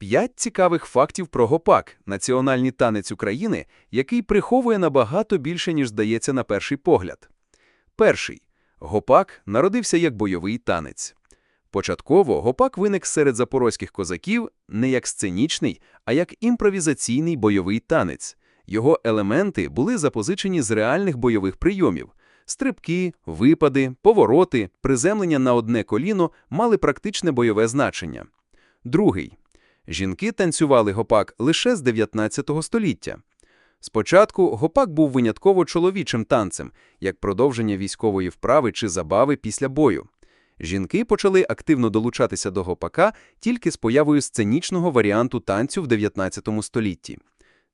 П'ять цікавих фактів про гопак – національний танець України, який приховує набагато більше, ніж здається на перший погляд. Перший. Гопак народився як бойовий танець. Початково гопак виник серед запорозьких козаків не як сценічний, а як імпровізаційний бойовий танець. Його елементи були запозичені з реальних бойових прийомів. Стрибки, випади, повороти, приземлення на одне коліно мали практичне бойове значення. Другий. Жінки танцювали гопак лише з 19 століття. Спочатку гопак був винятково чоловічим танцем, як продовження військової вправи чи забави після бою. Жінки почали активно долучатися до гопака тільки з появою сценічного варіанту танцю в 19 столітті.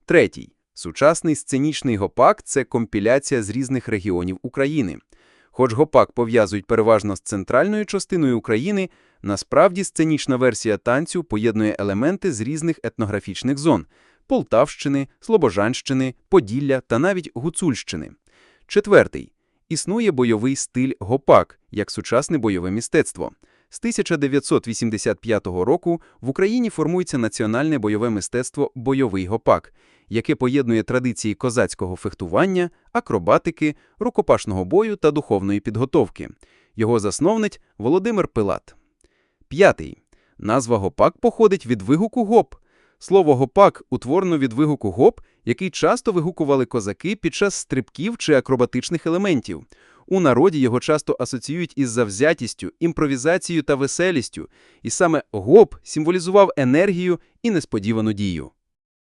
Третій. Сучасний сценічний гопак – це компіляція з різних регіонів України. Хоч гопак пов'язують переважно з центральною частиною України, насправді сценічна версія танцю поєднує елементи з різних етнографічних зон – Полтавщини, Слобожанщини, Поділля та навіть Гуцульщини. Четвертий. Існує бойовий стиль гопак, як сучасне бойове мистецтво. З 1985 року в Україні формується національне бойове мистецтво «Бойовий гопак», яке поєднує традиції козацького фехтування, акробатики, рукопашного бою та духовної підготовки. Його засновник – Володимир Пилат. П'ятий. Назва гопак походить від вигуку гоп. Слово гопак утворено від вигуку гоп, який часто вигукували козаки під час стрибків чи акробатичних елементів. У народі його часто асоціюють із завзятістю, імпровізацією та веселістю, і саме гоп символізував енергію і несподівану дію.